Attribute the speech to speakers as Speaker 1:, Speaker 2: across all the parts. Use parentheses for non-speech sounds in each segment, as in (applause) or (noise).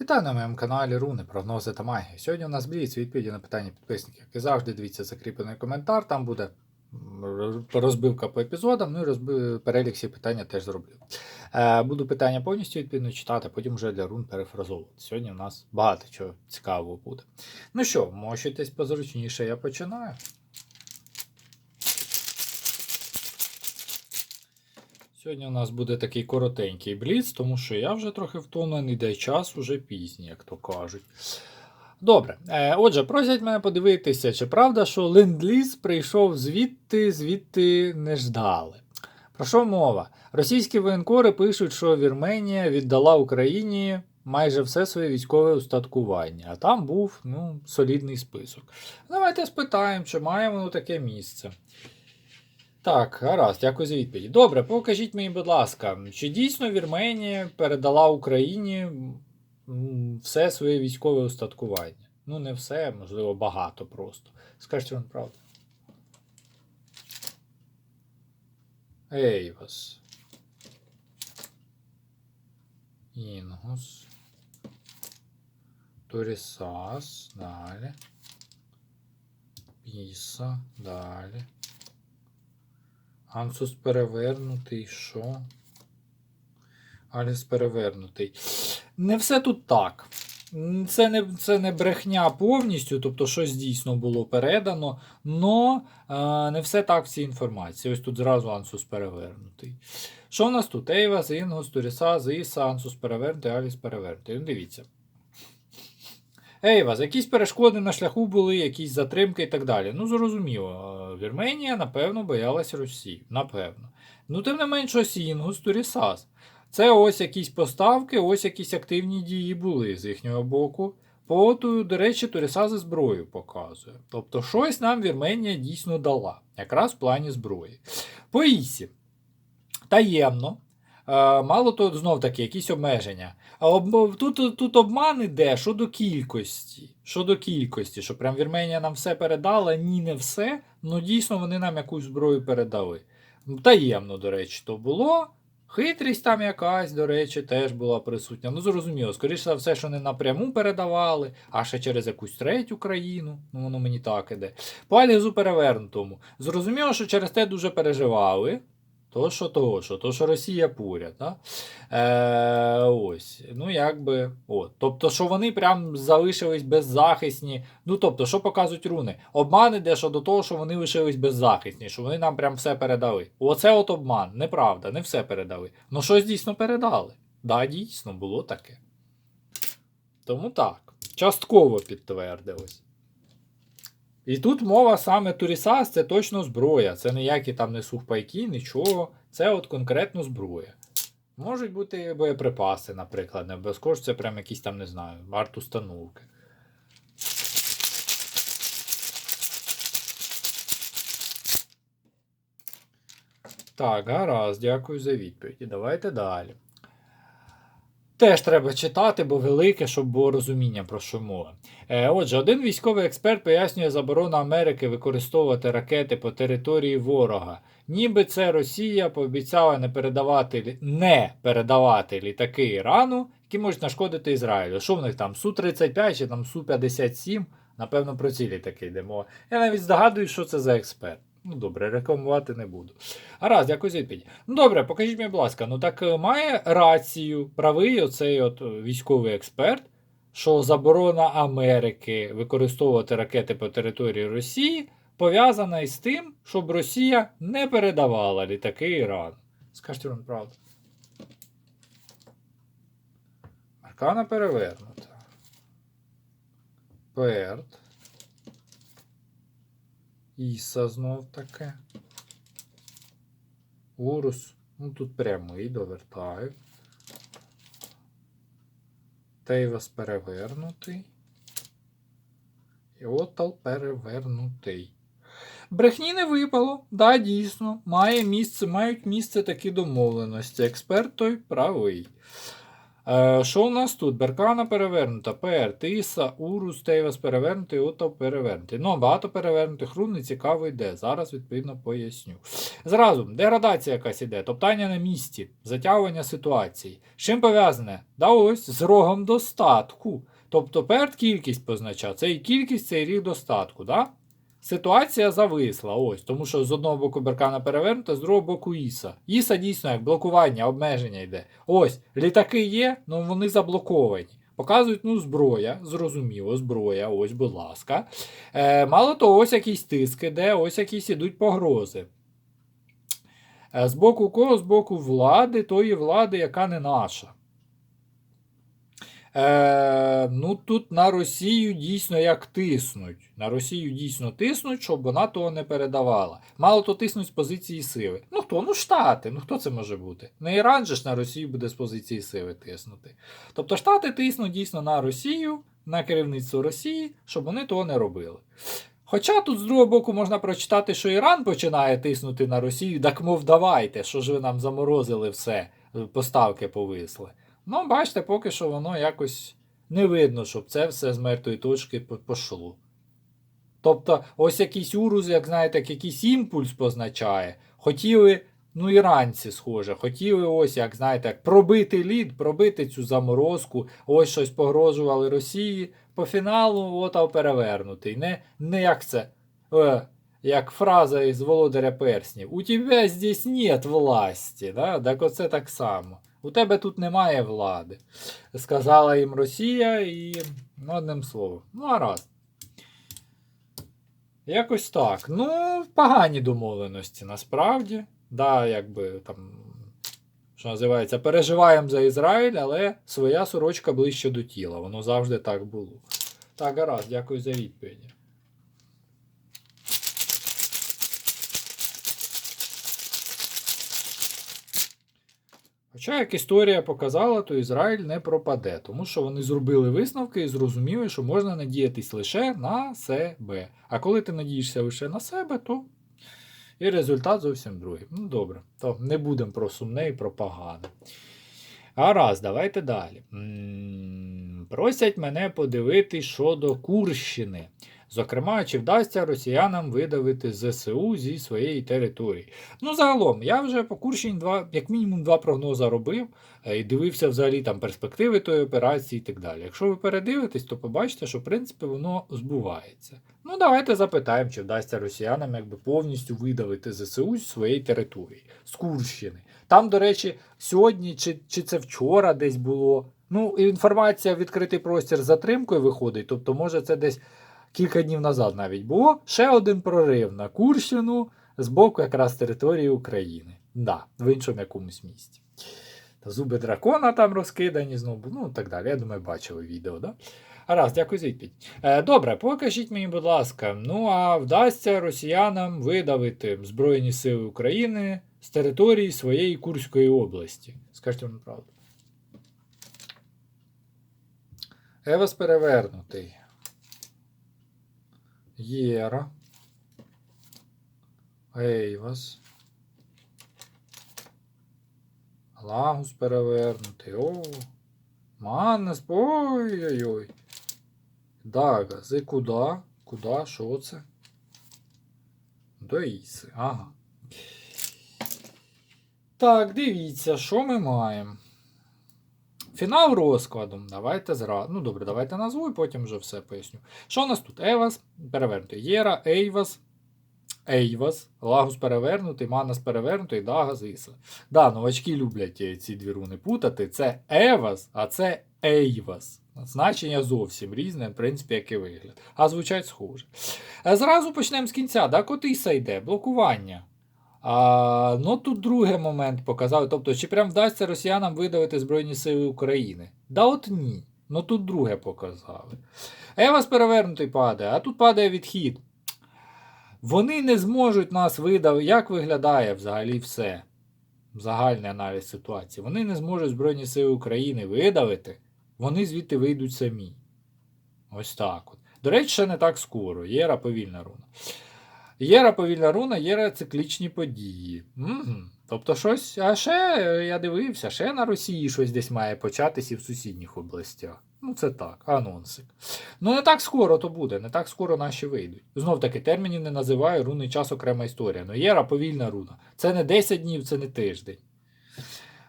Speaker 1: Вітаю на моєму каналі Руни, прогнози та магія. Сьогодні у нас бліц відповіді на питання підписників. Як і завжди, дивіться закріплений коментар, там буде розбивка по епізодам, ну і розби... перелік всіх питання теж зроблю. Е, буду питання повністю відповідно читати, потім вже для рун перефразовувати. Сьогодні у нас багато чого цікавого буде. Ну що, мощуйтесь позручніше, я починаю. Сьогодні у нас буде такий коротенький бліц, тому що я вже трохи втомлений, де час уже пізній, як то кажуть. Добре, е, отже, просять мене подивитися, чи правда, що ленд-ліз прийшов звідти, звідти не ждали. Про що мова? Російські воєнкори пишуть, що Вірменія віддала Україні майже все своє військове устаткування, а там був ну, солідний список. Давайте спитаємо, чи має воно таке місце. Так, гаразд, дякую за відповідь. Добре, покажіть мені, будь ласка, чи дійсно Вірменія передала Україні все своє військове устаткування? Ну, не все, можливо, багато просто. Скажіть вам правду. Ейвас. Інгус. Турісас. Далі. Піса. Далі. Ансус перевернутий, що? Аліс перевернутий. Не все тут так. Це не, це не брехня повністю, тобто щось дійсно було передано, но е, не все так в цій інформації. Ось тут зразу Ансус перевернутий. Що в нас тут? Ейвас, Інгус, Туріса, Зіса, Ансус перевернутий, Аліс перевернутий. Ну, дивіться. Ейвас, якісь перешкоди на шляху були, якісь затримки і так далі. Ну, зрозуміло, е, Вірменія, напевно, боялась Росії. Напевно. Ну, тим не менш, ось Інгус, Турісас. Це ось якісь поставки, ось якісь активні дії були з їхнього боку. По, до речі, Турісази зброю показує. Тобто, щось нам Вірменія дійсно дала, якраз в плані зброї. По Ісі. Таємно. Е, Мало того, знов таки, якісь обмеження. А об, тут, тут обман іде щодо кількості. Щодо кількості, що прям Вірменія нам все передала, ні, не все. Ну дійсно вони нам якусь зброю передали. Таємно, до речі, то було. Хитрість там якась, до речі, теж була присутня. Ну, зрозуміло, скоріше за все, що не напряму передавали, а ще через якусь третю країну. Ну, воно мені так іде. По Алізу перевернутому. Зрозуміло, що через те дуже переживали. То, що того, що, то, що Росія поряд. Да? Е, ось. Ну, якби. От. Тобто, що вони прям залишились беззахисні. Ну, тобто, що показують руни? Обман іде щодо того, що вони лишились беззахисні, що вони нам прям все передали. Оце от обман. Неправда, не все передали. Ну, щось дійсно передали. Да, дійсно, було таке. Тому так. Частково підтвердилось. І тут мова саме Турісас, це точно зброя. Це ніякі там не сухпайки, нічого. Це от конкретно зброя. Можуть бути боєприпаси, наприклад, не обов'язково це прям якісь там, не знаю, арт-установки. Так, гаразд, дякую за відповіді. Давайте далі. Теж треба читати, бо велике, щоб було розуміння про що мова. Е, отже, один військовий експерт пояснює заборону Америки використовувати ракети по території ворога. Ніби це Росія пообіцяла не передавати, не передавати літаки Ірану, які можуть нашкодити Ізраїлю. Що в них там? Су-35 чи там Су-57? Напевно, про ці літаки йде мова. Я навіть здогадуюсь, що це за експерт. Ну добре, рекламувати не буду. Гаразд, дякую за відповідь. Ну добре, покажіть мені, будь ласка, ну так е, має рацію правий оцей от е, військовий експерт, що заборона Америки використовувати ракети по території Росії пов'язана із тим, щоб Росія не передавала літаки Ірану. Скажіть вам правду. Аркана перевернута. Перт. Іса знов таке. Урус. Ну тут прямий довертаю. Тейвас перевернутий. І отал перевернутий. Брехні не випало. Да, дійсно. Має місце, мають місце такі домовленості. Експерт той правий. Е, що у нас тут? Беркана перевернута, Пер, Тиса, Урус, Тейвас перевернутий, Ото перевернутий. Ну, багато перевернутих рун не цікаво йде. Зараз, відповідно, поясню. Зразу, деградація якась іде, топтання на місці, затягування ситуації. З чим пов'язане? Да ось з рогом достатку. Тобто перед кількість позначав. Це і кількість, це і ріг достатку. Да? Ситуація зависла, ось, тому що з одного боку беркана перевернута, з другого боку Іса. Іса дійсно як блокування, обмеження йде. Ось, літаки є, але вони заблоковані. Показують, ну, зброя, зрозуміло, зброя, ось, будь ласка. Е, мало того, ось якісь тиск іде, ось якісь ідуть погрози. Е, з боку кого? З боку влади, тої влади, яка не наша. Е, ну тут на Росію дійсно як тиснуть. На Росію дійсно тиснуть, щоб вона того не передавала. Мало то тиснуть з позиції сили. Ну хто? Ну Штати. Ну хто це може бути? Не Іран же ж на Росію буде з позиції сили тиснути. Тобто Штати тиснуть дійсно на Росію, на керівництво Росії, щоб вони того не робили. Хоча тут з другого боку можна прочитати, що Іран починає тиснути на Росію, так мов давайте, що ж ви нам заморозили все, поставки повисли. Ну, бачите, поки що воно якось не видно, щоб це все з мертвої точки по- пошло. Тобто, ось якийсь урус, як знаєте, як якийсь імпульс позначає. Хотіли, ну, іранці, схоже, хотіли ось, як знаєте, як пробити лід, пробити цю заморозку, ось щось погрожували Росії. По фіналу от перевернутий. Не, не як це. Е, як фраза із Володаря Перснів. У тебе здесь нет власті. Да? Так оце так само. У тебе тут немає влади. Сказала їм Росія і ну, одним словом. Ну, а раз. Якось так. Ну, погані домовленості насправді. Да, якби там, що називається, переживаємо за Ізраїль, але своя сорочка ближче до тіла. Воно завжди так було. Так, гаразд, дякую за відповіді. Хоча, як історія показала, то Ізраїль не пропаде, тому що вони зробили висновки і зрозуміли, що можна надіятись лише на себе. А коли ти надієшся лише на себе, то і результат зовсім другий. Ну добре, то не будемо про сумне і про погане. Гаразд, давайте далі. М, Просять мене подивитись щодо Курщини. Зокрема, чи вдасться росіянам видавити ЗСУ зі своєї території. Ну, загалом, я вже по Курщині два, як мінімум два прогнози робив е, і дивився взагалі там перспективи тої операції і так далі. Якщо ви передивитесь, то побачите, що в принципі воно збувається. Ну, давайте запитаємо, чи вдасться росіянам якби повністю видавити ЗСУ з своєї території, з Курщини. Там, до речі, сьогодні чи, чи це вчора десь було. Ну, інформація відкритий простір з затримкою виходить, тобто, може, це десь кілька днів назад навіть було. Ще один прорив на Курщину з боку якраз території України. Да, в іншому якомусь місті. Та зуби дракона там розкидані знову, ну так далі. Я думаю, бачили відео, да? Гаразд, дякую за відповідь. Е, добре, покажіть мені, будь ласка, ну а вдасться росіянам видавити Збройні Сили України з території своєї Курської області. Скажіть вам правду. Евас перевернутий. Єра. Ейвас. Лагус перевернутий. О. Маннес. Ой-ой-ой. Дагас. І куди? Куди? Що це? До Іси. Ага. Так, дивіться, що ми маємо. Фінал розкладу. Давайте зразу. Ну добре, давайте назву і потім вже все поясню. Що у нас тут? Евас перевернутий. Єра, Ейвас, Ейвас, Лагус перевернутий, Манас перевернутий, Дагас, Іса. Да, новачки люблять е, ці дві руни путати. Це Евас, а це Ейвас. Значення зовсім різне, в принципі, як і вигляд. А звучать схоже. Е, Зразу почнемо з кінця. Да, Котиса йде, блокування. А, ну тут другий момент показали. Тобто, чи прям вдасться росіянам видавити Збройні Сили України? Да от ні. Ну тут друге показали. Евас перевернутий падає, а тут падає відхід. Вони не зможуть нас видавити. Як виглядає взагалі все? Загальний аналіз ситуації. Вони не зможуть Збройні Сили України видавити, вони звідти вийдуть самі. Ось так от. До речі, ще не так скоро. Єра повільна руна. Єра повільна руна, єра циклічні події. Угу. Тобто щось, а ще е, я дивився, ще на Росії щось десь має початися і в сусідніх областях. Ну, це так, анонсик. Ну, не так скоро то буде, не так скоро наші вийдуть. Знов таки, термінів не називаю, рунний час окрема історія. Ну, єра повільна руна. Це не 10 днів, це не тиждень.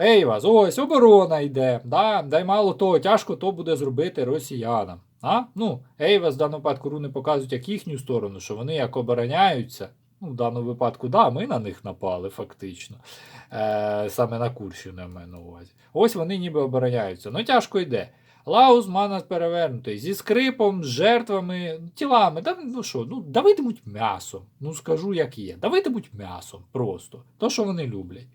Speaker 1: Ей вас, ось оборона йде. Да? Дай мало того, тяжко то буде зробити росіянам. А? Ну, Ейвас в даному випадку руни показують як їхню сторону, що вони як обороняються. Ну, в даному випадку, да, ми на них напали, фактично. Е, саме на Курщину я маю увазі. Ось вони ніби обороняються. Ну, тяжко йде. Лаус Манас перевернутий зі скрипом, з жертвами, тілами. Да, ну що, ну давитимуть м'ясом. Ну скажу, як є. Давитимуть м'ясом просто. То, що вони люблять.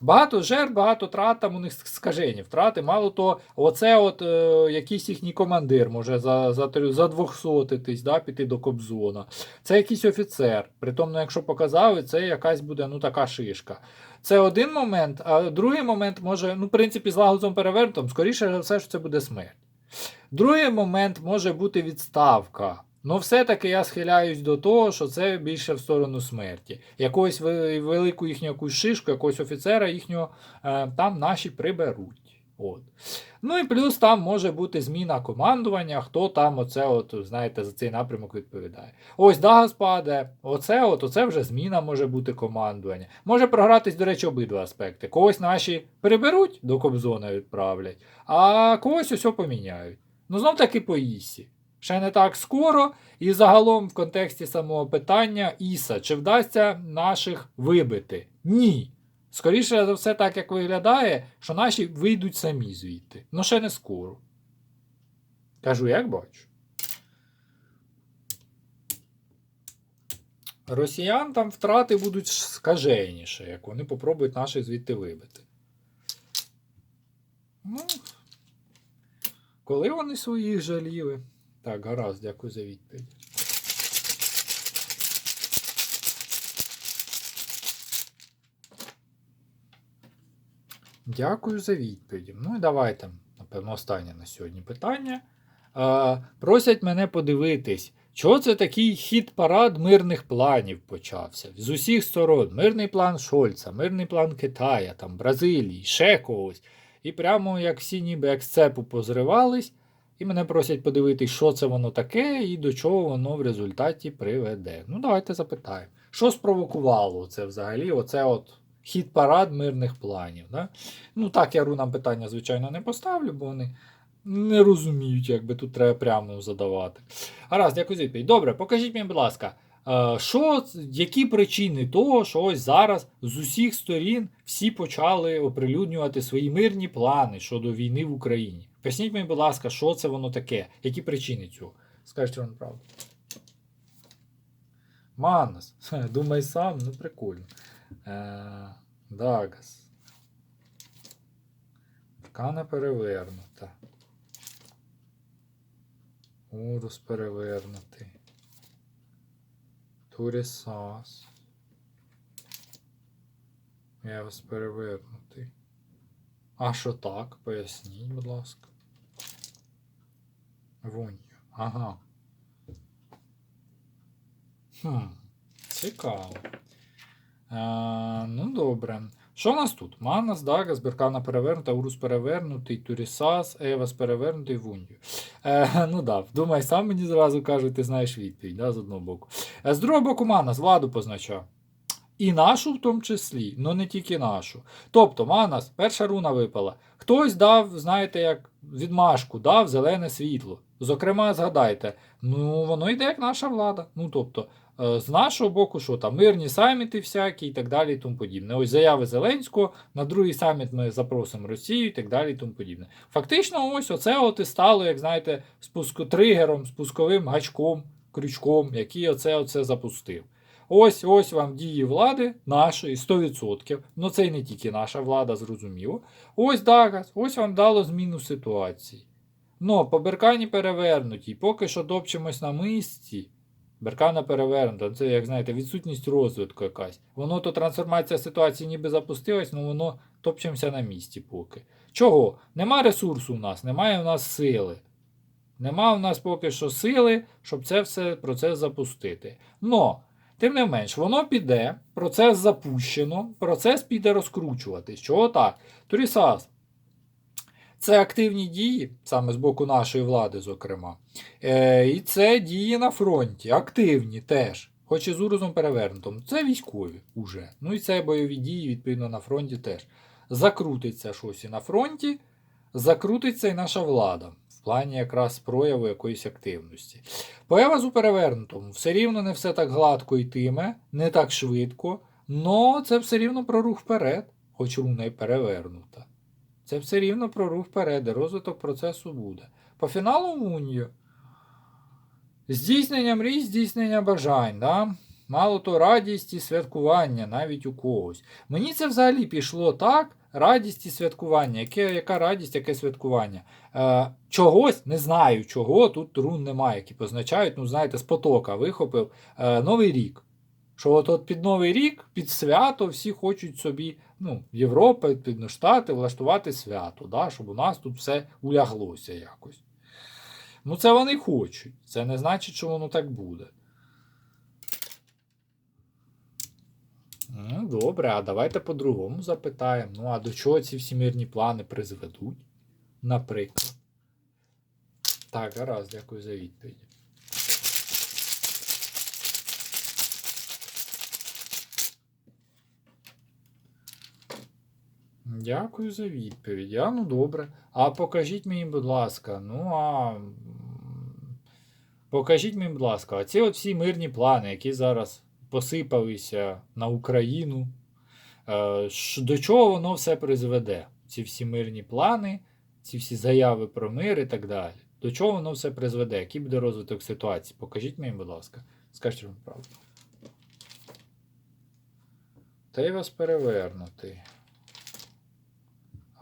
Speaker 1: Багато жертв, багато трат, там у них скажені втрати. Мало то, оце от е, якийсь їхній командир може за, за, за 200 да, піти до Кобзона. Це якийсь офіцер. Притомно, якщо показали, це якась буде ну така шишка. Це один момент, а другий момент може, ну, в принципі, з лагузом перевернутим, скоріше за все, що це буде смерть. Другий момент може бути відставка. Ну, все-таки я схиляюсь до того, що це більше в сторону смерті. Якогось велику їхню якусь шишку, якогось офіцера їхнього е, там наші приберуть. От. Ну і плюс там може бути зміна командування, хто там оце, от, знаєте, за цей напрямок відповідає. Ось Дагас падає, оце, от, оце вже зміна може бути командування. Може програтись, до речі, обидва аспекти. Когось наші приберуть, до Кобзона відправлять, а когось усе поміняють. Ну, знов таки по Ісі. Ще не так скоро, і загалом в контексті самого питання Іса, чи вдасться наших вибити? Ні. Скоріше за все, так як виглядає, що наші вийдуть самі звідти. Ну ще не скоро. Кажу, як бачу. Росіян там втрати будуть скаженіше, як вони попробують наших звідти вибити. Ну, коли вони своїх жаліли? Так, гаразд, дякую за відповідь. Дякую за відповіді. Ну і давайте, напевно, останнє на сьогодні питання. А, просять мене подивитись, чого це такий хід-парад мирних планів почався? З усіх сторон. Мирний план Шольца, мирний план Китая, там, Бразилії, ще когось. І прямо як всі ніби як з цепу позривались, і мене просять подивитись, що це воно таке і до чого воно в результаті приведе. Ну, давайте запитаємо. Що спровокувало це взагалі? Оце от хід парад мирних планів. Да? Ну, так, я рунам питання, звичайно, не поставлю, бо вони не розуміють, як би тут треба прямо задавати. Гаразд, за відповідь. Добре, покажіть мені, будь ласка, е, що, які причини того, що ось зараз з усіх сторін всі почали оприлюднювати свої мирні плани щодо війни в Україні? Поясніть мені, будь ласка, що це воно таке? Які причини цього? Скажіть вам правду. Манас, (laughs) думай сам, ну прикольно. Е, Дагас. Ткана перевернута. Урус перевернутий. Турісас. Евас перевернутий. А що так? Поясніть, будь ласка. Вунь. Ага. Хм. Цікаво. А, ну, добре. Що у нас тут? Манас, Дагас, Беркана перевернута, Урус перевернутий, Турісас, Евас перевернутий, Вунью. Е, ну да, думай, сам мені зразу кажуть, ти знаєш відповідь, да, з одного боку. Е, з другого боку, Манас, владу позначав. І нашу в тому числі, але не тільки нашу. Тобто, Манас, перша руна випала. Хтось дав, знаєте, як відмашку, дав зелене світло. Зокрема, згадайте, ну воно йде як наша влада. Ну тобто, е, з нашого боку, що там мирні саміти всякі і так далі і тому подібне. Ось заяви Зеленського, на другий саміт ми запросимо Росію і так далі і тому подібне. Фактично, ось оце от і стало, як знаєте, спуску тригером, спусковим гачком, крючком, який оце запустив. Ось ось вам дії влади нашої 100%. Ну це і не тільки наша влада, зрозуміло. Ось Дагас, ось вам дало зміну ситуації. Ну, по Беркані перевернуті, поки що топчемось на мисці. Беркана перевернута, це, як знаєте, відсутність розвитку якась. Воно то трансформація ситуації ніби запустилась, але воно топчемося на місці поки. Чого? Нема ресурсу у нас, немає у нас сили. Нема у нас поки що сили, щоб це все процес запустити. Но Тим не менш, воно піде, процес запущено, процес піде розкручуватись. Чого так? Турісас. Це активні дії, саме з боку нашої влади, зокрема. Е, і це дії на фронті, активні теж. Хоч і з урозом перевернутим. Це військові уже. Ну і це бойові дії, відповідно, на фронті теж. Закрутиться щось і на фронті, закрутиться і наша влада. В плані якраз прояву якоїсь активності. Поява з перевернутому. Все рівно не все так гладко йтиме, не так швидко, но це все рівно про рух вперед, хоч руна й перевернута. Це все рівно про рух вперед, і розвиток процесу буде. По фіналу Унію. Здійснення мрій, здійснення бажань. Да? Мало то радість і святкування навіть у когось. Мені це взагалі пішло так. Радість і святкування. Яке, яка радість, яке святкування? Е, чогось, не знаю чого, тут рун немає, які позначають, ну, знаєте, з потока вихопив е, Новий рік. Що от, от під Новий рік, під свято, всі хочуть собі, ну, Європа, під Штати, влаштувати свято, да, щоб у нас тут все уляглося якось. Ну, це вони хочуть. Це не значить, що воно так буде. Ну, добре, а давайте по-другому запитаємо. Ну, а до чого ці всі мирні плани призведуть? Наприклад. Так, гаразд, дякую за відповідь. Дякую за відповідь. А, ну добре. А покажіть мені, будь ласка, ну а. Покажіть мені, будь ласка, а ці от всі мирні плани, які зараз посипалися на Україну. е, До чого воно все призведе? Ці всі мирні плани, ці всі заяви про мир і так далі. До чого воно все призведе? Який буде розвиток ситуації? Покажіть мені, будь ласка. Скажіть вам правду. Та й вас перевернутий.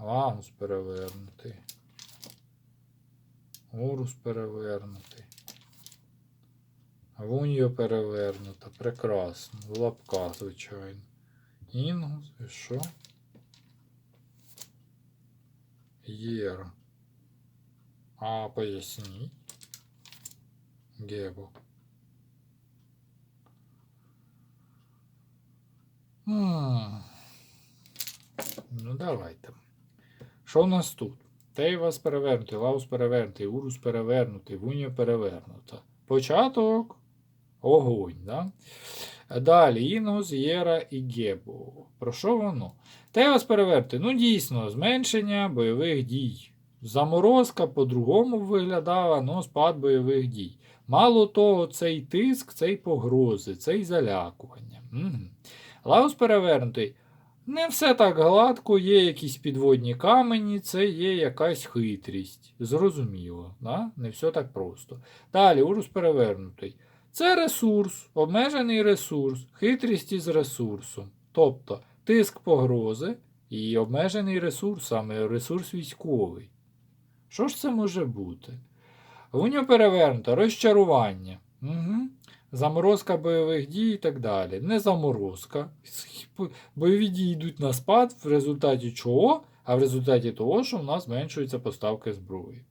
Speaker 1: Лагус перевернутий. Урус перевернутий. Вуньо перевернута. Прекрасно. В лапках, звичайно. Інгус, і що? Єра. А поясніть. Гебо. Ну, давайте. Що в нас тут? Тейвас перевернутий, Лаус перевернутий, Урус перевернутий, Вуньо перевернута. Початок. Огонь, да? Далі Інгус, Єра і Гебо. Про що воно? Тейвас перевернутий. Ну, дійсно, зменшення бойових дій. Заморозка по-другому виглядала, но спад бойових дій. Мало того, цей тиск, цей погрози, цей залякування. Угу. Лаус перевернутий. Не все так гладко, є якісь підводні камені, це є якась хитрість. Зрозуміло, да? не все так просто. Далі, урус перевернутий. Це ресурс, обмежений ресурс, хитрість із ресурсом. Тобто тиск погрози і обмежений ресурс, саме ресурс військовий. Що ж це може бути? Вуньо перевернуто, розчарування. Угу. Заморозка бойових дій і так далі. Не заморозка. Бойові дії йдуть на спад, в результаті чого? А в результаті того, що в нас зменшуються поставки зброї.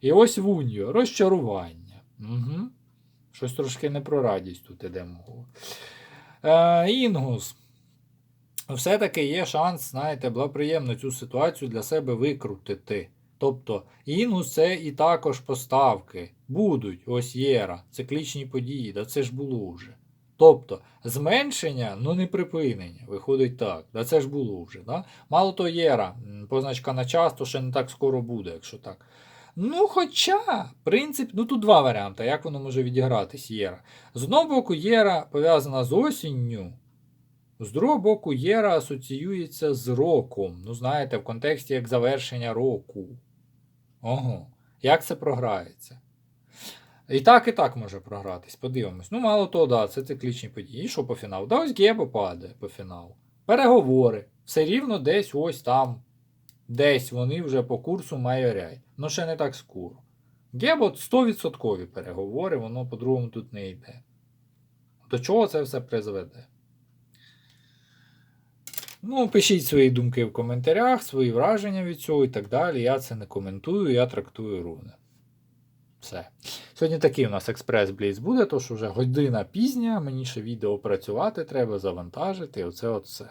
Speaker 1: І ось вуньо, розчарування. Угу. Щось трошки не про радість тут іде мова. Е, Інгус. Все-таки є шанс, знаєте, благоприємно цю ситуацію для себе викрутити. Тобто, інгус це і також поставки. Будуть, ось єра, циклічні події, да це ж було вже. Тобто, зменшення, ну не припинення. Виходить так. Да це ж було вже. Да? Мало то єра, позначка на час, то ще не так скоро буде, якщо так. Ну, хоча, принцип, ну тут два варіанти, як воно може відігратись єра. З одного боку, єра пов'язана з осінню. З другого боку, єра асоціюється з роком. Ну, знаєте, в контексті як завершення року. Ого. Як це програється? І так, і так може програтись. Подивимось. Ну, мало того, да, це циклічні події. І що по фіналу? Да, ось Гебо падає по фіналу. Переговори. Все рівно десь ось там. Десь вони вже по курсу майоряй. Ну, ще не так скоро. Гебо 100% переговори, воно по-другому тут не йде. До чого це все призведе? Ну, пишіть свої думки в коментарях, свої враження від цього і так далі. Я це не коментую, я трактую руни. Все. Сьогодні такий у нас експрес бліц буде, то що вже година пізня, мені ще відео працювати треба, завантажити, оце от все.